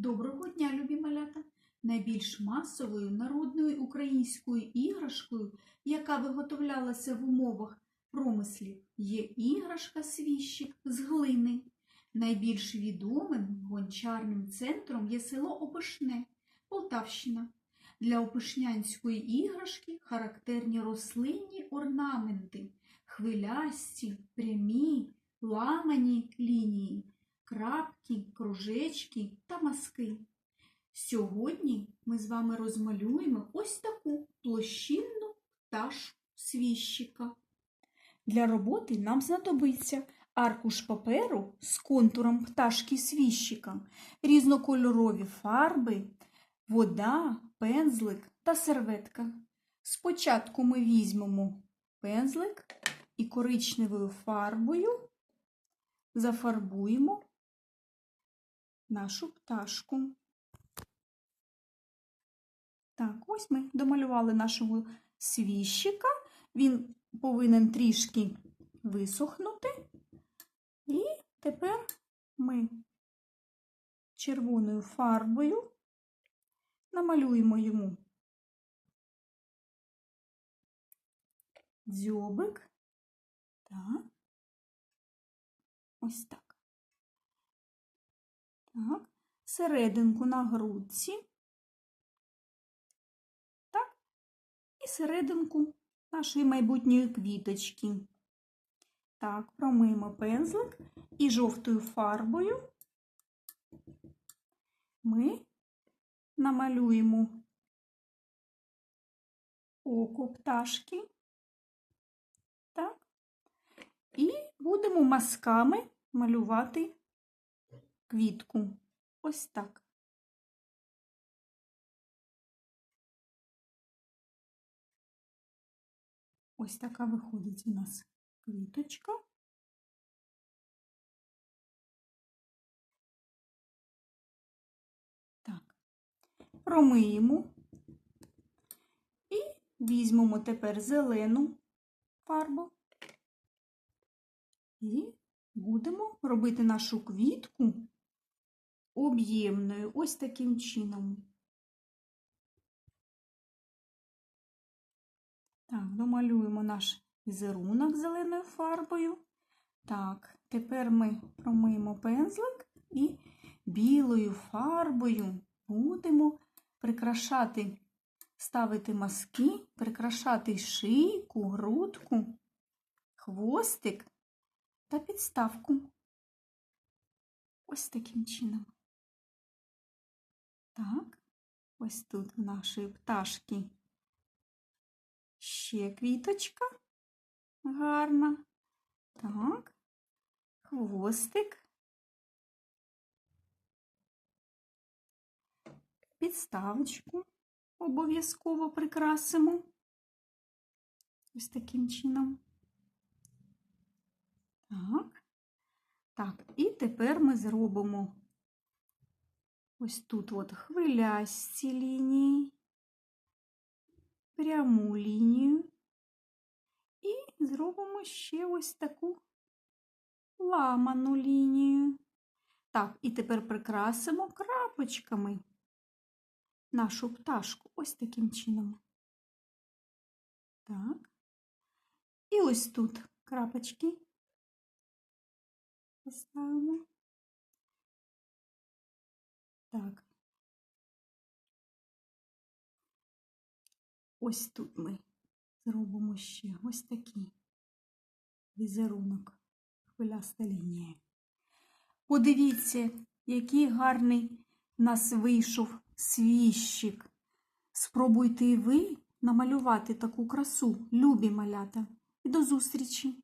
Доброго дня, любі малята! Найбільш масовою народною українською іграшкою, яка виготовлялася в умовах промислів, є іграшка свіщик з глини. Найбільш відомим гончарним центром є село Опишне, Полтавщина. Для опишнянської іграшки характерні рослинні орнаменти, хвилясті, прямі, ламані лінії крапки, кружечки та маски. Сьогодні ми з вами розмалюємо ось таку площинну пташку свіщика. Для роботи нам знадобиться аркуш паперу з контуром пташки свіщика, різнокольорові фарби, вода, пензлик та серветка. Спочатку ми візьмемо пензлик і коричневою фарбою зафарбуємо нашу пташку. Так, ось ми домалювали нашого свіщика. Він повинен трішки висохнути. І тепер ми червоною фарбою намалюємо йому дзьобик. Так. Ось так. Так, серединку на грудці. Так, і серединку нашої майбутньої квіточки. Так, промиємо пензлик і жовтою фарбою ми намалюємо око пташки. Так, і будемо мазками малювати квітку. Ось так. Ось така виходить у нас квіточка. Так, промиємо і візьмемо тепер зелену фарбу і будемо робити нашу квітку об'ємною ось таким чином. Так, домалюємо наш візерунок зеленою фарбою. Так, тепер ми промиємо пензлик і білою фарбою будемо прикрашати, ставити маски, прикрашати шийку, грудку, хвостик та підставку. Ось таким чином. Так, ось тут в нашої пташки ще квіточка гарна. Так, хвостик. Підставочку обов'язково прикрасимо. Ось таким чином. Так. Так, і тепер ми зробимо ось тут от хвилясті лінії, пряму лінію і зробимо ще ось таку ламану лінію. Так, і тепер прикрасимо крапочками нашу пташку ось таким чином. Так. І ось тут крапочки поставимо. Так. Ось тут ми зробимо ще ось такий візерунок, хвиляста лінія. Подивіться, який гарний нас вийшов свіщик. Спробуйте і ви намалювати таку красу, любі малята. І до зустрічі!